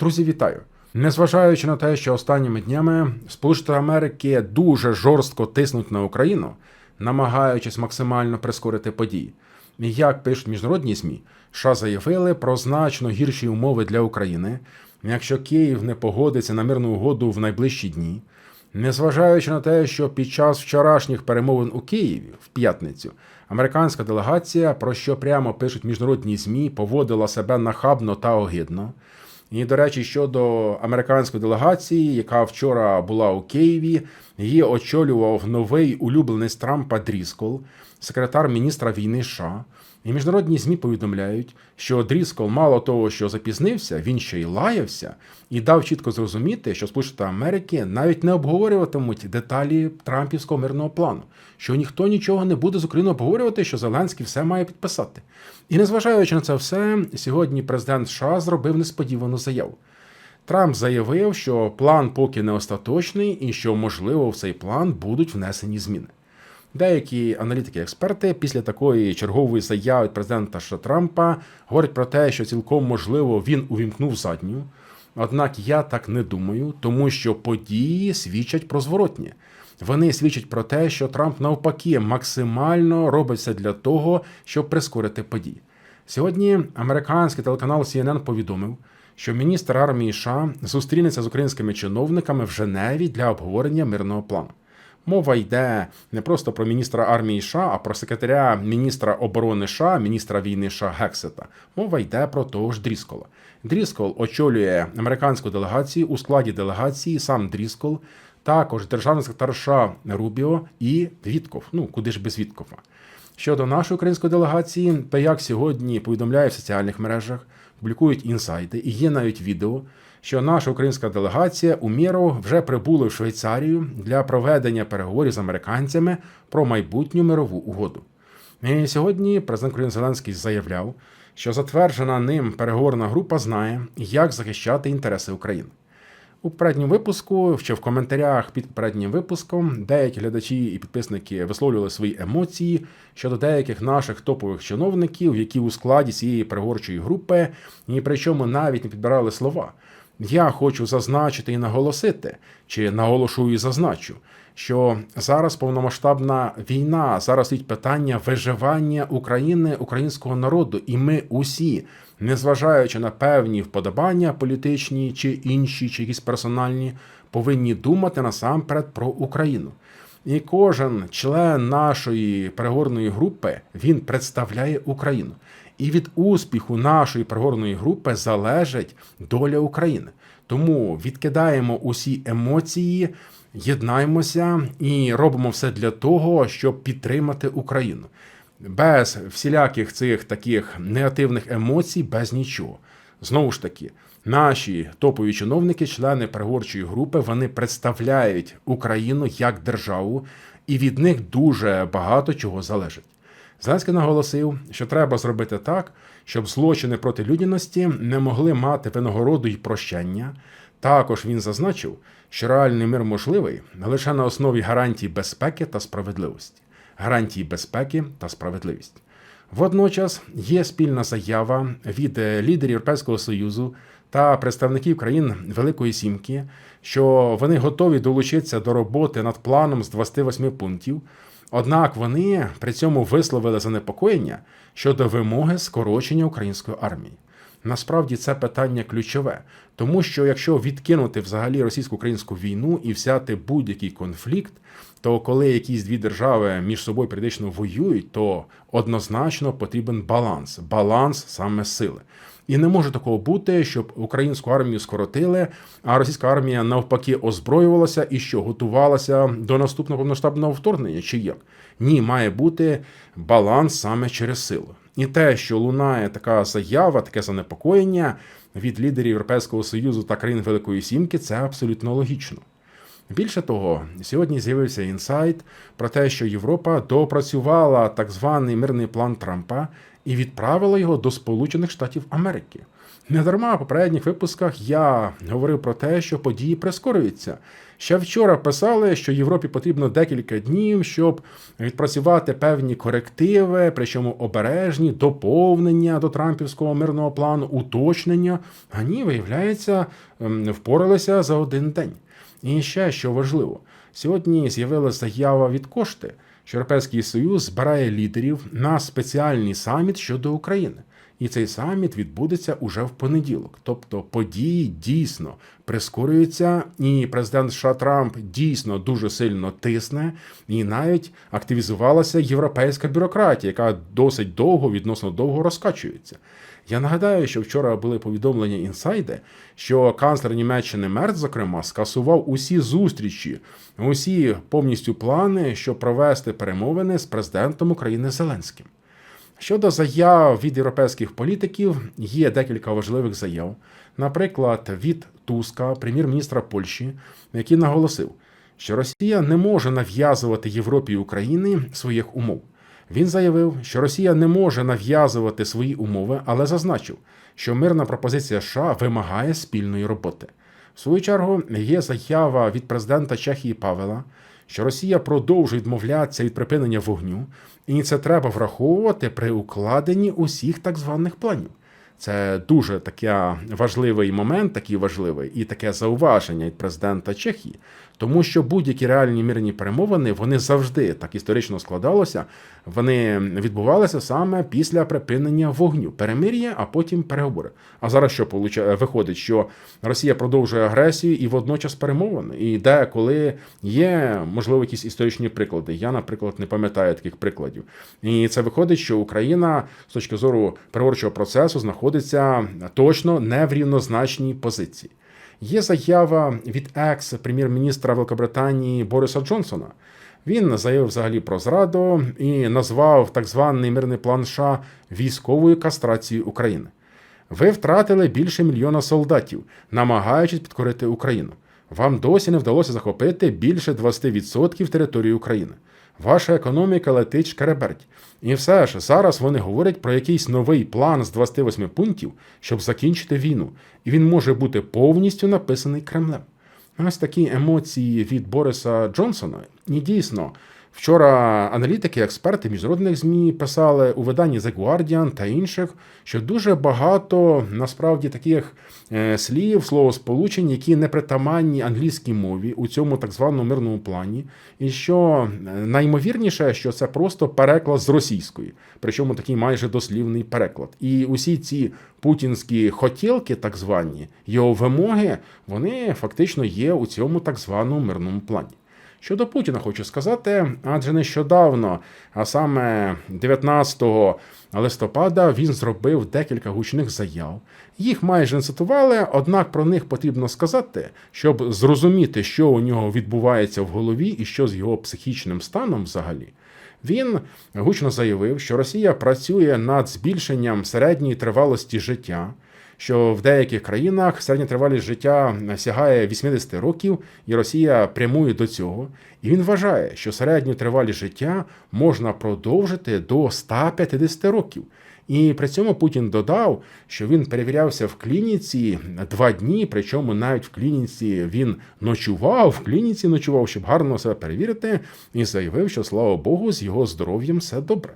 Друзі, вітаю! Незважаючи на те, що останніми днями Сполучені Америки дуже жорстко тиснуть на Україну, намагаючись максимально прискорити події. Як пишуть міжнародні ЗМІ, США заявили про значно гірші умови для України, якщо Київ не погодиться на мирну угоду в найближчі дні. Незважаючи на те, що під час вчорашніх перемовин у Києві в п'ятницю американська делегація, про що прямо пишуть міжнародні ЗМІ, поводила себе нахабно та огидно. І, до речі, щодо американської делегації, яка вчора була у Києві, її очолював новий улюбленець Трампа Дріскол, секретар міністра війни США. І міжнародні ЗМІ повідомляють, що Дріскол мало того, що запізнився, він ще й лаявся і дав чітко зрозуміти, що Сполучені Америки навіть не обговорюватимуть деталі Трампівського мирного плану, що ніхто нічого не буде з Україною обговорювати, що Зеленський все має підписати. І незважаючи на це все, сьогодні президент США зробив несподівану заяву. Трамп заявив, що план поки не остаточний, і що, можливо, в цей план будуть внесені зміни. Деякі аналітики-експерти після такої чергової заяви президента Трампа говорять про те, що цілком можливо він увімкнув задню. Однак я так не думаю, тому що події свідчать про зворотнє. Вони свідчать про те, що Трамп навпаки максимально робить все для того, щоб прискорити події. Сьогодні американський телеканал CNN повідомив, що міністр армії США зустрінеться з українськими чиновниками в Женеві для обговорення мирного плану. Мова йде не просто про міністра армії США, а про секретаря міністра оборони США, міністра війни США Гексета. Мова йде про того ж Дріскола. Дріскол очолює американську делегацію у складі делегації сам Дріскол, також державний секретар США Рубіо і Вітков. Ну куди ж без Віткова. Щодо нашої української делегації, то як сьогодні повідомляє в соціальних мережах, публікують інсайти, і є навіть відео, що наша українська делегація у міру вже прибули в Швейцарію для проведення переговорів з американцями про майбутню мирову угоду. І сьогодні президент України Зеленський заявляв, що затверджена ним переговорна група знає, як захищати інтереси України. У попередньому випуску, чи в коментарях під попереднім випуском, деякі глядачі і підписники висловлювали свої емоції щодо деяких наших топових чиновників, які у складі цієї переговорчої групи, і причому навіть не підбирали слова. Я хочу зазначити і наголосити, чи наголошую і зазначу, що зараз повномасштабна війна, зараз стоїть питання виживання України, українського народу, і ми усі, незважаючи на певні вподобання політичні чи інші, чи якісь персональні, повинні думати насамперед про Україну. І кожен член нашої переговорної групи він представляє Україну. І від успіху нашої переговорної групи залежить доля України. Тому відкидаємо усі емоції, єднаємося і робимо все для того, щоб підтримати Україну. Без всіляких цих таких негативних емоцій, без нічого. Знову ж таки, наші топові чиновники, члени переговорчої групи, вони представляють Україну як державу, і від них дуже багато чого залежить. Зеленський наголосив, що треба зробити так, щоб злочини проти людяності не могли мати винагороду й прощення. Також він зазначив, що реальний мир можливий лише на основі гарантій безпеки та справедливості, гарантії безпеки та справедливість. Водночас є спільна заява від лідерів Європейського Союзу та представників країн Великої Сімки, що вони готові долучитися до роботи над планом з 28 пунктів. Однак вони при цьому висловили занепокоєння щодо вимоги скорочення української армії. Насправді це питання ключове, тому що якщо відкинути взагалі російсько-українську війну і взяти будь-який конфлікт, то коли якісь дві держави між собою періодично воюють, то однозначно потрібен баланс, баланс саме сили. І не може такого бути, щоб українську армію скоротили, а російська армія навпаки озброювалася і що готувалася до наступного повноштабного вторгнення, чи як? Ні, має бути баланс саме через силу. І те, що лунає така заява, таке занепокоєння від лідерів Європейського Союзу та країн Великої Сімки, це абсолютно логічно. Більше того, сьогодні з'явився інсайт про те, що Європа допрацювала так званий мирний план Трампа, і відправила його до Сполучених Штатів Америки. Недарма в попередніх випусках я говорив про те, що події прискорюються. Ще вчора писали, що Європі потрібно декілька днів, щоб відпрацювати певні корективи, причому обережні, доповнення до Трампівського мирного плану, уточнення. А ні, виявляється, ем, впоралися за один день. І ще що важливо, сьогодні з'явилася заява від кошти, що Європейський Союз збирає лідерів на спеціальний саміт щодо України. І цей саміт відбудеться уже в понеділок. Тобто події дійсно прискорюються, і президент США Трамп дійсно дуже сильно тисне, і навіть активізувалася європейська бюрократія, яка досить довго, відносно довго розкачується. Я нагадаю, що вчора були повідомлення інсайди, що канцлер Німеччини Мерц, зокрема, скасував усі зустрічі, усі повністю плани, щоб провести перемовини з президентом України Зеленським. Щодо заяв від європейських політиків, є декілька важливих заяв. Наприклад, від Туска, прем'єр-міністра Польщі, який наголосив, що Росія не може нав'язувати Європі і Україні своїх умов. Він заявив, що Росія не може нав'язувати свої умови, але зазначив, що мирна пропозиція США вимагає спільної роботи. В свою чергу є заява від президента Чехії Павела, що Росія продовжує відмовлятися від припинення вогню, і це треба враховувати при укладенні усіх так званих планів. Це дуже такий важливий момент, такий важливий, і таке зауваження від президента Чехії, тому що будь-які реальні мирні перемовини вони завжди так історично складалося. Вони відбувалися саме після припинення вогню, перемир'я, а потім переговори. А зараз що виходить, що Росія продовжує агресію і водночас перемовини, і де коли є можливо якісь історичні приклади. Я, наприклад, не пам'ятаю таких прикладів. І це виходить, що Україна з точки зору переговорчого процесу знаходиться точно не в рівнозначній позиції. Є заява від екс-прем'єр-міністра Великобританії Бориса Джонсона. Він заявив взагалі про зраду і назвав так званий мирний план США військовою кастрацією України. Ви втратили більше мільйона солдатів, намагаючись підкорити Україну. Вам досі не вдалося захопити більше 20% території України. Ваша економіка летить шкереберть. І все ж зараз вони говорять про якийсь новий план з 28 пунктів, щоб закінчити війну, і він може бути повністю написаний Кремлем. Ось такі емоції від Бориса Джонсона. І дійсно, Вчора аналітики, експерти міжнародних змі писали у виданні The Guardian та інших, що дуже багато насправді таких е, слів, словосполучень, які не притаманні англійській мові у цьому так званому мирному плані, і що е, наймовірніше, що це просто переклад з російської, причому такий майже дослівний переклад. І усі ці путінські хотілки, так звані його вимоги, вони фактично є у цьому так званому мирному плані. Щодо Путіна, хочу сказати, адже нещодавно, а саме 19 листопада, він зробив декілька гучних заяв. Їх майже не цитували, однак про них потрібно сказати, щоб зрозуміти, що у нього відбувається в голові і що з його психічним станом взагалі. Він гучно заявив, що Росія працює над збільшенням середньої тривалості життя що в деяких країнах середня тривалість життя сягає 80 років, і Росія прямує до цього. І він вважає, що середню тривалість життя можна продовжити до 150 років. І при цьому Путін додав, що він перевірявся в клініці два дні, причому навіть в клініці він ночував, в клініці ночував, щоб гарно себе перевірити, і заявив, що слава Богу, з його здоров'ям все добре.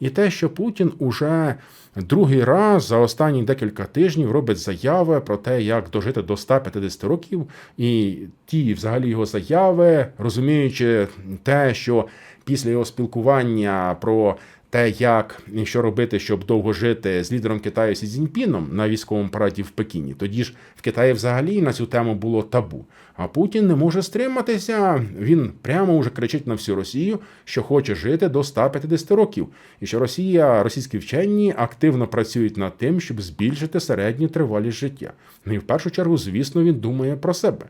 І те, що Путін уже другий раз за останні декілька тижнів робить заяви про те, як дожити до 150 років, і ті, взагалі, його заяви, розуміючи те, що після його спілкування про те, як і що робити, щоб довго жити з лідером Китаю Сі Цзіньпіном на військовому параді в Пекіні, тоді ж в Китаї взагалі на цю тему було табу. А Путін не може стриматися. Він прямо вже кричить на всю Росію, що хоче жити до 150 років, і що Росія, російські вчені активно працюють над тим, щоб збільшити середню тривалість життя. Ну і в першу чергу, звісно, він думає про себе.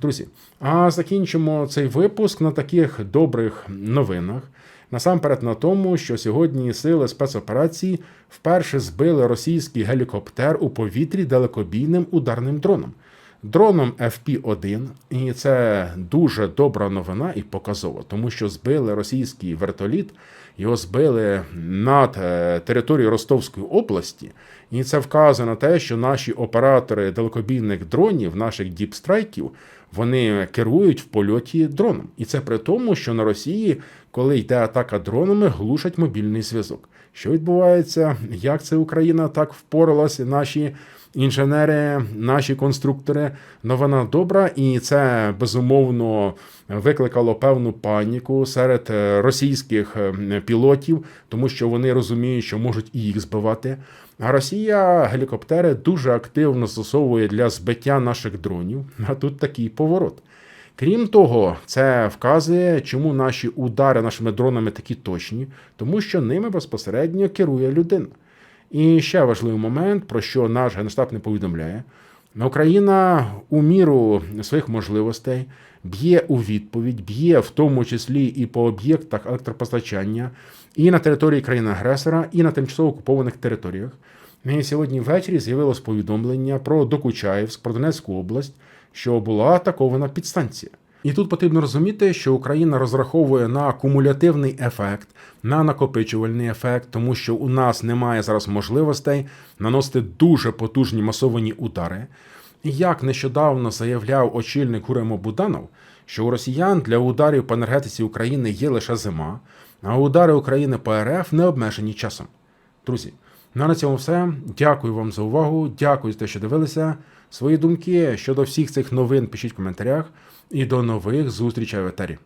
Друзі, а закінчимо цей випуск на таких добрих новинах. Насамперед на тому, що сьогодні сили спецоперації вперше збили російський гелікоптер у повітрі далекобійним ударним дроном. дроном FP-1, і це дуже добра новина і показова, тому що збили російський вертоліт, його збили над е, територією Ростовської області, і це вказує на те, що наші оператори далекобійних дронів, наших діпстрайків, вони керують в польоті дроном. І це при тому, що на Росії, коли йде атака дронами, глушать мобільний зв'язок. Що відбувається? Як це Україна так впоралася? Наші інженери, наші конструктори. Новина добра, і це безумовно викликало певну паніку серед е, російських е, пілотів, тому що вони розуміють, що можуть і їх збивати. А Росія гелікоптери дуже активно застосовує для збиття наших дронів. А тут такий поворот. Крім того, це вказує, чому наші удари нашими дронами такі точні, тому що ними безпосередньо керує людина. І ще важливий момент, про що наш генштаб не повідомляє. Україна у міру своїх можливостей б'є у відповідь, б'є в тому числі і по об'єктах електропостачання, і на території країни-агресора, і на тимчасово окупованих територіях. І сьогодні ввечері з'явилось повідомлення про Докучаївськ, про Донецьку область, що була атакована підстанція. І тут потрібно розуміти, що Україна розраховує на кумулятивний ефект, на накопичувальний ефект, тому що у нас немає зараз можливостей наносити дуже потужні масовані удари. І як нещодавно заявляв очільник Гуремо Буданов, що у росіян для ударів по енергетиці України є лише зима, а удари України по РФ не обмежені часом. Друзі, ну на цьому все. Дякую вам за увагу. Дякую за те, що дивилися. Свої думки щодо всіх цих новин пишіть в коментарях. І до нових зустрічей в етері.